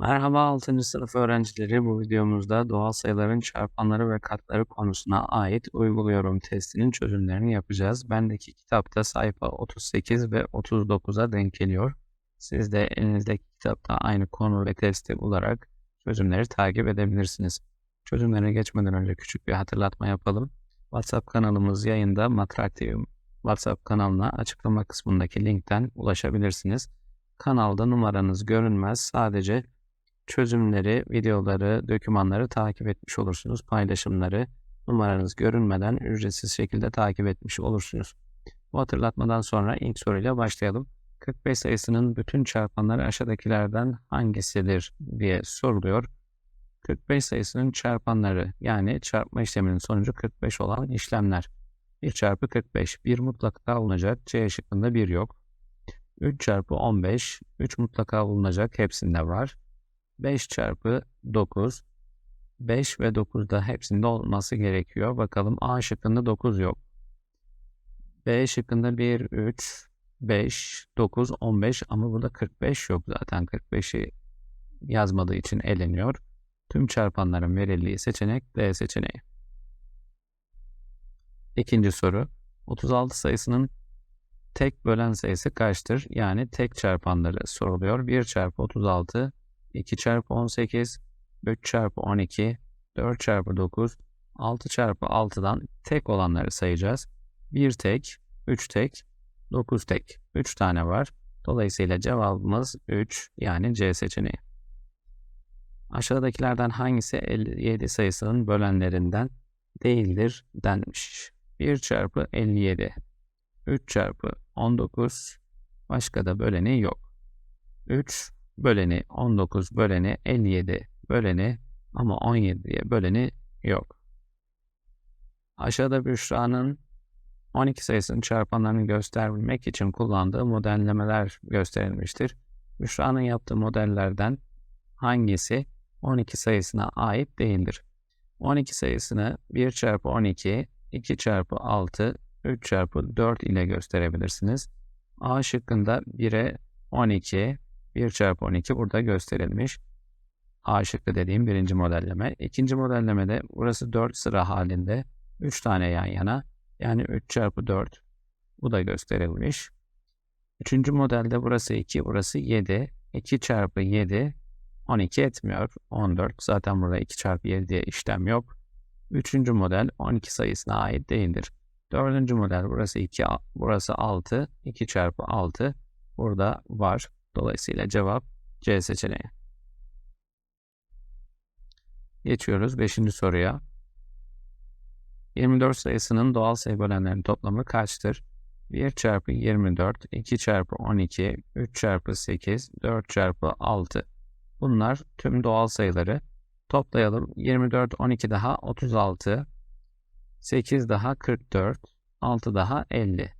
Merhaba 6. sınıf öğrencileri. Bu videomuzda doğal sayıların çarpanları ve katları konusuna ait uyguluyorum testinin çözümlerini yapacağız. Bendeki kitapta sayfa 38 ve 39'a denk geliyor. Siz de elinizdeki kitapta aynı konu ve testi bularak çözümleri takip edebilirsiniz. Çözümlere geçmeden önce küçük bir hatırlatma yapalım. WhatsApp kanalımız yayında Matrak TV WhatsApp kanalına açıklama kısmındaki linkten ulaşabilirsiniz. Kanalda numaranız görünmez. Sadece çözümleri, videoları, dokümanları takip etmiş olursunuz. Paylaşımları numaranız görünmeden ücretsiz şekilde takip etmiş olursunuz. Bu hatırlatmadan sonra ilk soruyla başlayalım. 45 sayısının bütün çarpanları aşağıdakilerden hangisidir diye soruluyor. 45 sayısının çarpanları yani çarpma işleminin sonucu 45 olan işlemler. 1 çarpı 45 1 mutlaka olacak. C şıkkında 1 yok. 3 çarpı 15 3 mutlaka bulunacak. Hepsinde var. 5 çarpı 9. 5 ve 9 da hepsinde olması gerekiyor. Bakalım A şıkkında 9 yok. B şıkkında 1, 3, 5, 9, 15 ama burada 45 yok zaten. 45'i yazmadığı için eleniyor. Tüm çarpanların verildiği seçenek D seçeneği. İkinci soru. 36 sayısının tek bölen sayısı kaçtır? Yani tek çarpanları soruluyor. 1 çarpı 36 2 çarpı 18, 3 çarpı 12, 4 çarpı 9, 6 çarpı 6'dan tek olanları sayacağız. 1 tek, 3 tek, 9 tek. 3 tane var. Dolayısıyla cevabımız 3 yani C seçeneği. Aşağıdakilerden hangisi 57 sayısının bölenlerinden değildir denmiş. 1 çarpı 57, 3 çarpı 19, başka da böleni yok. 3 böleni 19 böleni 57 böleni ama 17'ye böleni yok. Aşağıda Büşra'nın 12 sayısının çarpanlarını göstermek için kullandığı modellemeler gösterilmiştir. Büşra'nın yaptığı modellerden hangisi 12 sayısına ait değildir? 12 sayısını 1 çarpı 12, 2 çarpı 6, 3 çarpı 4 ile gösterebilirsiniz. A şıkkında 1'e 12, 1 çarpı 12 burada gösterilmiş. A şıkkı dediğim birinci modelleme. İkinci modellemede burası 4 sıra halinde 3 tane yan yana. Yani 3 çarpı 4 bu da gösterilmiş. Üçüncü modelde burası 2, burası 7. 2 çarpı 7 12 etmiyor. 14. Zaten burada 2 çarpı 7 diye işlem yok. Üçüncü model 12 sayısına ait değildir. Dördüncü model burası 2, burası 6. 2 çarpı 6 burada var. Dolayısıyla cevap C seçeneği. Geçiyoruz 5. soruya. 24 sayısının doğal sayı bölenlerinin toplamı kaçtır? 1 çarpı 24, 2 çarpı 12, 3 çarpı 8, 4 çarpı 6. Bunlar tüm doğal sayıları. Toplayalım. 24, 12 daha 36, 8 daha 44, 6 daha 50,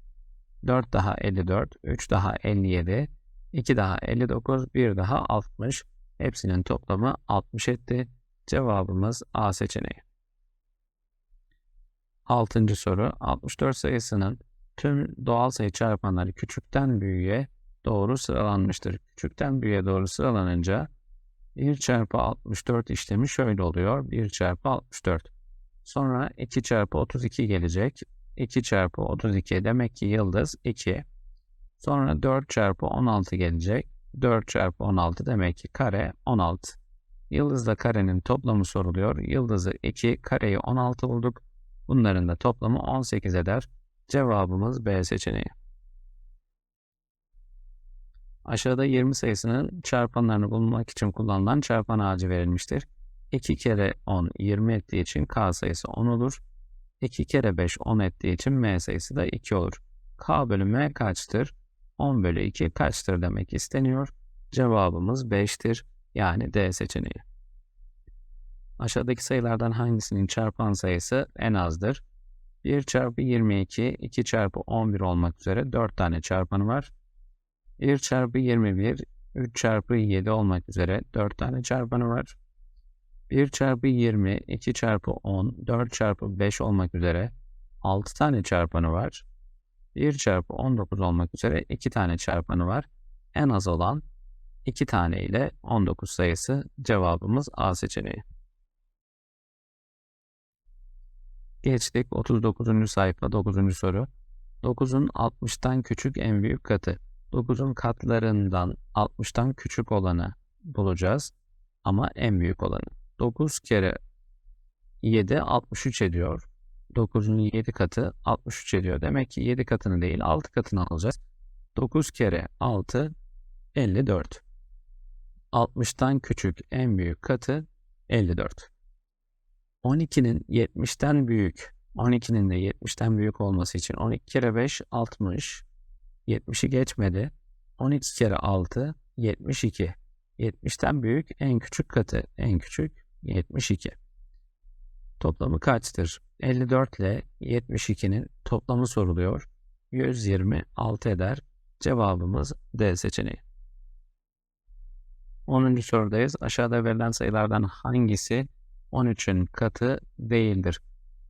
4 daha 54, 3 daha 57, 2 daha 59, 1 daha 60. Hepsinin toplamı 60 etti. Cevabımız A seçeneği. 6. soru 64 sayısının tüm doğal sayı çarpanları küçükten büyüğe doğru sıralanmıştır. Küçükten büyüğe doğru sıralanınca 1 çarpı 64 işlemi şöyle oluyor. 1 çarpı 64. Sonra 2 çarpı 32 gelecek. 2 çarpı 32 demek ki yıldız 2. Sonra 4 çarpı 16 gelecek. 4 çarpı 16 demek ki kare 16. Yıldızla karenin toplamı soruluyor. Yıldızı 2, kareyi 16 bulduk. Bunların da toplamı 18 eder. Cevabımız B seçeneği. Aşağıda 20 sayısının çarpanlarını bulmak için kullanılan çarpan ağacı verilmiştir. 2 kere 10 20 ettiği için K sayısı 10 olur. 2 kere 5 10 ettiği için M sayısı da 2 olur. K bölü M kaçtır? 10 bölü 2 kaçtır demek isteniyor. Cevabımız 5'tir. Yani D seçeneği. Aşağıdaki sayılardan hangisinin çarpan sayısı en azdır? 1 çarpı 22, 2 çarpı 11 olmak üzere 4 tane çarpanı var. 1 çarpı 21, 3 çarpı 7 olmak üzere 4 tane çarpanı var. 1 çarpı 20, 2 çarpı 10, 4 çarpı 5 olmak üzere 6 tane çarpanı var. 1 çarpı 19 olmak üzere 2 tane çarpanı var. En az olan 2 tane ile 19 sayısı cevabımız A seçeneği. Geçtik 39. sayfa 9. soru. 9'un 60'tan küçük en büyük katı. 9'un katlarından 60'tan küçük olanı bulacağız ama en büyük olanı. 9 kere 7 63 ediyor. 9'un 7 katı 63 ediyor. Demek ki 7 katını değil 6 katını alacağız. 9 kere 6 54. 60'tan küçük en büyük katı 54. 12'nin 70'ten büyük, 12'nin de 70'ten büyük olması için 12 kere 5 60, 70'i geçmedi. 12 kere 6 72. 70'ten büyük en küçük katı en küçük 72. Toplamı kaçtır? 54 ile 72'nin toplamı soruluyor. 126 eder. Cevabımız D seçeneği. 10. sorudayız. Aşağıda verilen sayılardan hangisi 13'ün katı değildir?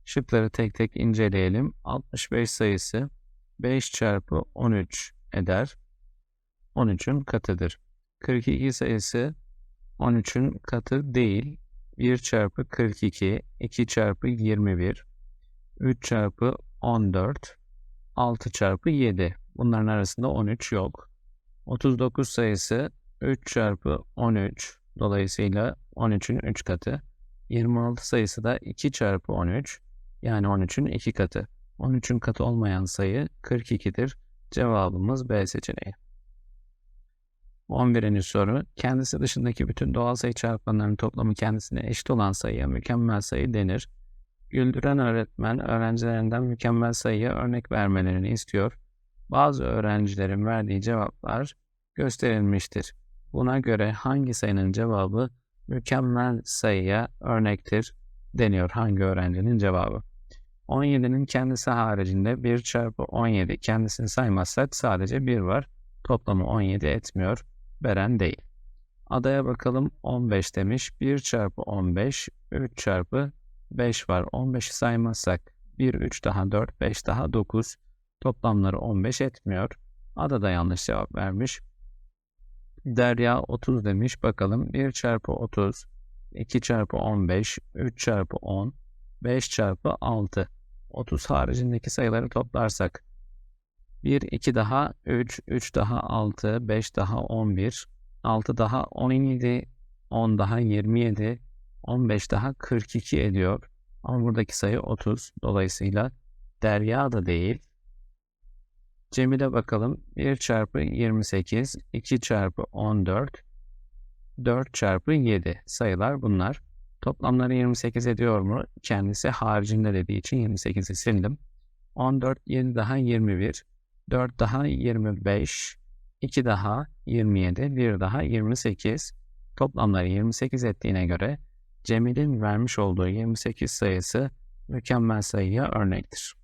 Şıkları tek tek inceleyelim. 65 sayısı 5 çarpı 13 eder. 13'ün katıdır. 42 sayısı 13'ün katı değil. 1 çarpı 42, 2 çarpı 21, 3 çarpı 14, 6 çarpı 7. Bunların arasında 13 yok. 39 sayısı 3 çarpı 13. Dolayısıyla 13'ün 3 katı. 26 sayısı da 2 çarpı 13. Yani 13'ün 2 katı. 13'ün katı olmayan sayı 42'dir. Cevabımız B seçeneği. 11. soru. Kendisi dışındaki bütün doğal sayı çarpanlarının toplamı kendisine eşit olan sayıya mükemmel sayı denir. Güldüren öğretmen öğrencilerinden mükemmel sayıya örnek vermelerini istiyor. Bazı öğrencilerin verdiği cevaplar gösterilmiştir. Buna göre hangi sayının cevabı mükemmel sayıya örnektir deniyor hangi öğrencinin cevabı. 17'nin kendisi haricinde 1 çarpı 17 kendisini saymazsak sadece 1 var. Toplamı 17 etmiyor. Veren değil. Adaya bakalım 15 demiş. 1 çarpı 15 3 çarpı 5 var. 15'i saymazsak 1, 3 daha 4, 5 daha 9. Toplamları 15 etmiyor. Ada da yanlış cevap vermiş. Derya 30 demiş. Bakalım 1 çarpı 30, 2 çarpı 15, 3 çarpı 10, 5 çarpı 6. 30 haricindeki sayıları toplarsak 1, 2 daha 3, 3 daha 6, 5 daha 11, 6 daha 17, 10 daha 27, 15 daha 42 ediyor. Ama buradaki sayı 30. Dolayısıyla Derya da değil. Cemile bakalım. 1 çarpı 28, 2 çarpı 14, 4 çarpı 7 sayılar bunlar. Toplamları 28 ediyor mu? Kendisi haricinde dediği için 28'i sildim. 14, 7 daha 21, 4 daha 25, 2 daha 27, 1 daha 28. Toplamları 28 ettiğine göre Cemil'in vermiş olduğu 28 sayısı mükemmel sayıya örnektir.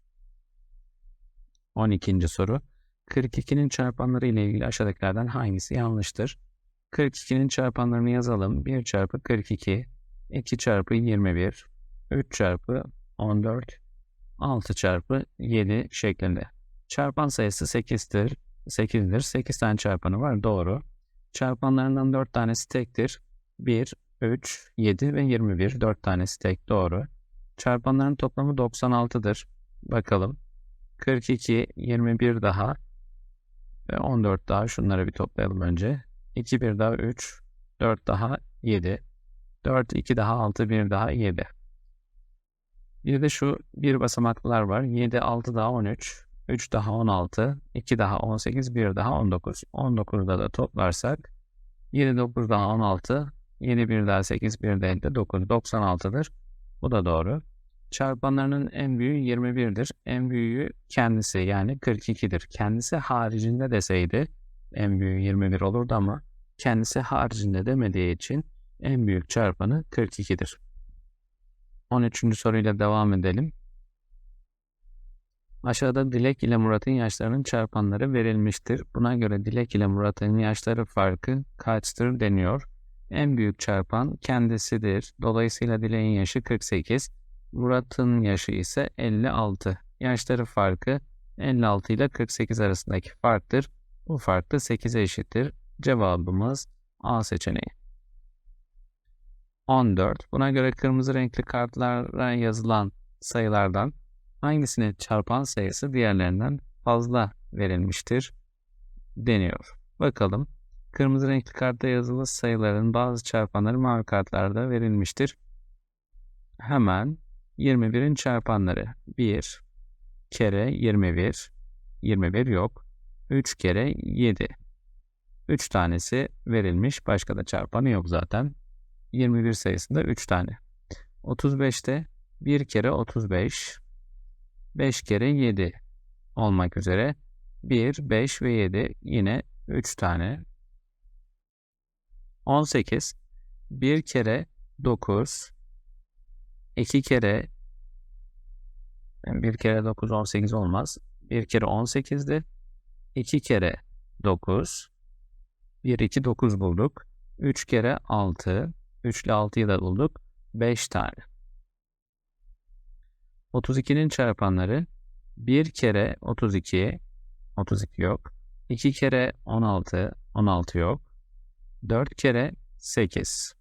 12. soru. 42'nin çarpanları ile ilgili aşağıdakilerden hangisi yanlıştır? 42'nin çarpanlarını yazalım. 1 çarpı 42, 2 çarpı 21, 3 çarpı 14, 6 çarpı 7 şeklinde. Çarpan sayısı 8'tir. 8'dir. 8 tane çarpanı var. Doğru. Çarpanlarından 4 tanesi tektir. 1, 3, 7 ve 21. 4 tanesi tek. Doğru. Çarpanların toplamı 96'dır. Bakalım. 42, 21 daha ve 14 daha. Şunları bir toplayalım önce. 2, 1 daha 3, 4 daha 7. 4, 2 daha 6, 1 daha 7. Bir de şu bir basamaklılar var. 7, 6 daha 13, 3 daha 16, 2 daha 18, 1 daha 19. 19'da da toplarsak 7, 9 daha 16, 7, 1 daha 8, 1 de 59, 96'dır. Bu da doğru. Çarpanlarının en büyüğü 21'dir. En büyüğü kendisi yani 42'dir. Kendisi haricinde deseydi en büyüğü 21 olurdu ama kendisi haricinde demediği için en büyük çarpanı 42'dir. 13. soruyla devam edelim. Aşağıda Dilek ile Murat'ın yaşlarının çarpanları verilmiştir. Buna göre Dilek ile Murat'ın yaşları farkı kaçtır deniyor. En büyük çarpan kendisidir. Dolayısıyla Dilek'in yaşı 48. Murat'ın yaşı ise 56. Yaşları farkı 56 ile 48 arasındaki farktır. Bu fark da 8'e eşittir. Cevabımız A seçeneği. 14. Buna göre kırmızı renkli kartlara yazılan sayılardan hangisinin çarpan sayısı diğerlerinden fazla verilmiştir deniyor. Bakalım. Kırmızı renkli kartta yazılı sayıların bazı çarpanları mavi kartlarda verilmiştir. Hemen 21'in çarpanları 1 kere 21 21 yok. 3 kere 7 3 tanesi verilmiş. Başka da çarpanı yok zaten. 21 sayısında 3 tane. 35'te 1 kere 35 5 kere 7 olmak üzere 1, 5 ve 7 yine 3 tane. 18 1 kere 9 2 kere 1 kere 9 18 olmaz. 1 kere 18'di. 2 kere 9 1 2 9 bulduk. 3 kere 6 3 ile 6'yı da bulduk. 5 tane. 32'nin çarpanları 1 kere 32 32 yok. 2 kere 16 16 yok. 4 kere 8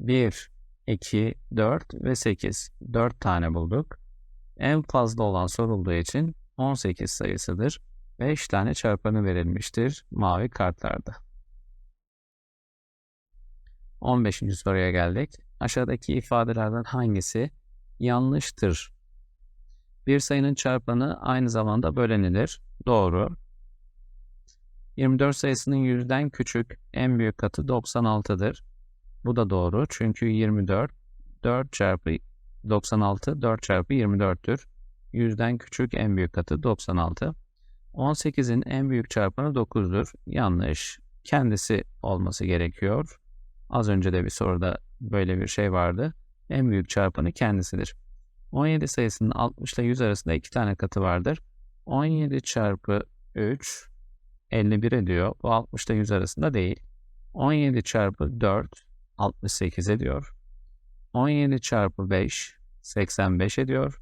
1 2 4 ve 8 4 tane bulduk. En fazla olan sorulduğu için 18 sayısıdır. 5 tane çarpanı verilmiştir mavi kartlarda. 15. soruya geldik. Aşağıdaki ifadelerden hangisi yanlıştır? Bir sayının çarpanı aynı zamanda bölenidir. Doğru. 24 sayısının yüzden küçük en büyük katı 96'dır. Bu da doğru çünkü 24 4 çarpı 96 4 çarpı 24'tür. Yüzden küçük en büyük katı 96. 18'in en büyük çarpanı 9'dur. Yanlış. Kendisi olması gerekiyor. Az önce de bir soruda böyle bir şey vardı. En büyük çarpanı kendisidir. 17 sayısının 60 ile 100 arasında iki tane katı vardır. 17 çarpı 3 51 ediyor. Bu 60 ile 100 arasında değil. 17 çarpı 4 68 ediyor. 17 çarpı 5 85 ediyor.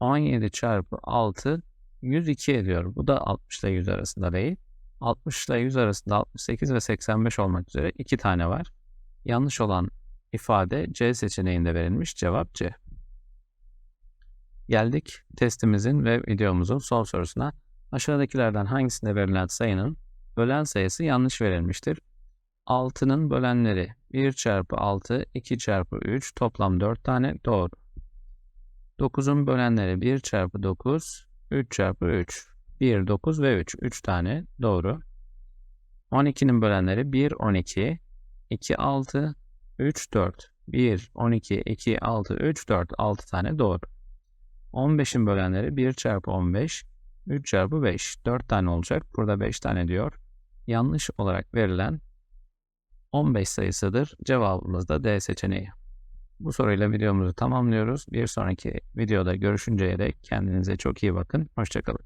17 çarpı 6 102 ediyor. Bu da 60 ile 100 arasında değil. 60 ile 100 arasında 68 ve 85 olmak üzere iki tane var. Yanlış olan ifade C seçeneğinde verilmiş. Cevap C. Geldik testimizin ve videomuzun son sorusuna. Aşağıdakilerden hangisinde verilen sayının bölen sayısı yanlış verilmiştir? 6'nın bölenleri 1 çarpı 6, 2 çarpı 3 toplam 4 tane doğru. 9'un bölenleri 1 çarpı 9, 3 çarpı 3. 1, 9 ve 3. 3 tane doğru. 12'nin bölenleri 1, 12, 2, 6, 3, 4, 1, 12, 2, 6, 3, 4, 6 tane doğru. 15'in bölenleri 1 çarpı 15, 3 çarpı 5, 4 tane olacak. Burada 5 tane diyor. Yanlış olarak verilen 15 sayısıdır. Cevabımız da D seçeneği. Bu soruyla videomuzu tamamlıyoruz. Bir sonraki videoda görüşünceye dek kendinize çok iyi bakın. Hoşçakalın.